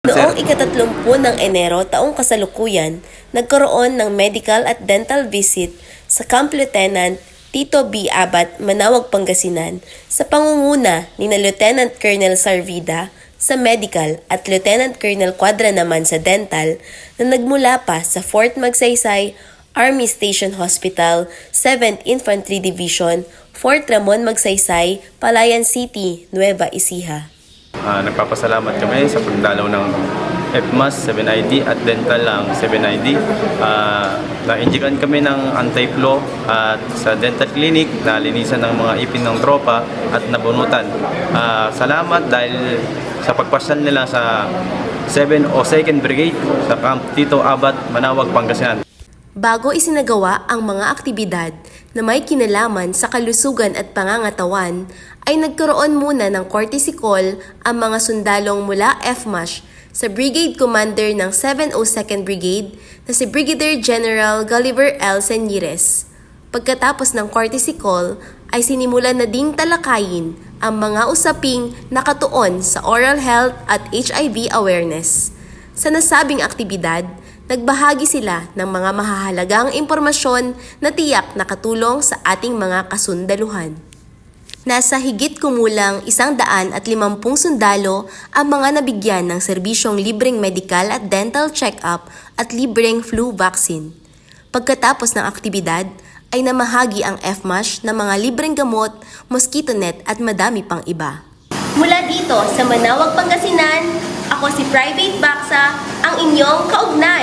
Noong ikatatlumpu ng Enero taong kasalukuyan, nagkaroon ng medical at dental visit sa Camp Lieutenant Tito B. Abat, Manawag, Pangasinan sa pangunguna ni na Lieutenant Colonel Sarvida sa medical at Lieutenant Colonel Quadra naman sa dental na nagmula pa sa Fort Magsaysay Army Station Hospital, 7th Infantry Division, Fort Ramon Magsaysay, Palayan City, Nueva Ecija. Ah, nagpapasalamat kami sa pagdalaw ng FMAS 7ID at dental lang 7ID. Uh, na-injikan kami ng anti-flow at sa dental clinic na linisan ng mga ipin ng tropa at nabunutan. Ah, salamat dahil sa pagpasyal nila sa 7 o 2nd Brigade sa Camp Tito Abat, Manawag, Pangasinan. Bago isinagawa ang mga aktibidad na may kinalaman sa kalusugan at pangangatawan, ay nagkaroon muna ng courtesy call ang mga sundalong mula FMASH sa Brigade Commander ng 702nd Brigade na si Brigadier General Gulliver L. Senires. Pagkatapos ng courtesy call, ay sinimulan na ding talakayin ang mga usaping nakatuon sa oral health at HIV awareness. Sa nasabing aktibidad, nagbahagi sila ng mga mahahalagang impormasyon na tiyak nakatulong sa ating mga kasundaluhan. Nasa higit kumulang isang daan at limampung sundalo ang mga nabigyan ng serbisyong libreng medical at dental check-up at libreng flu vaccine. Pagkatapos ng aktibidad, ay namahagi ang FMASH ng mga libreng gamot, mosquito net at madami pang iba. Mula dito sa Manawag, Pangasinan, ako si Private Baksa, ang inyong kaugnay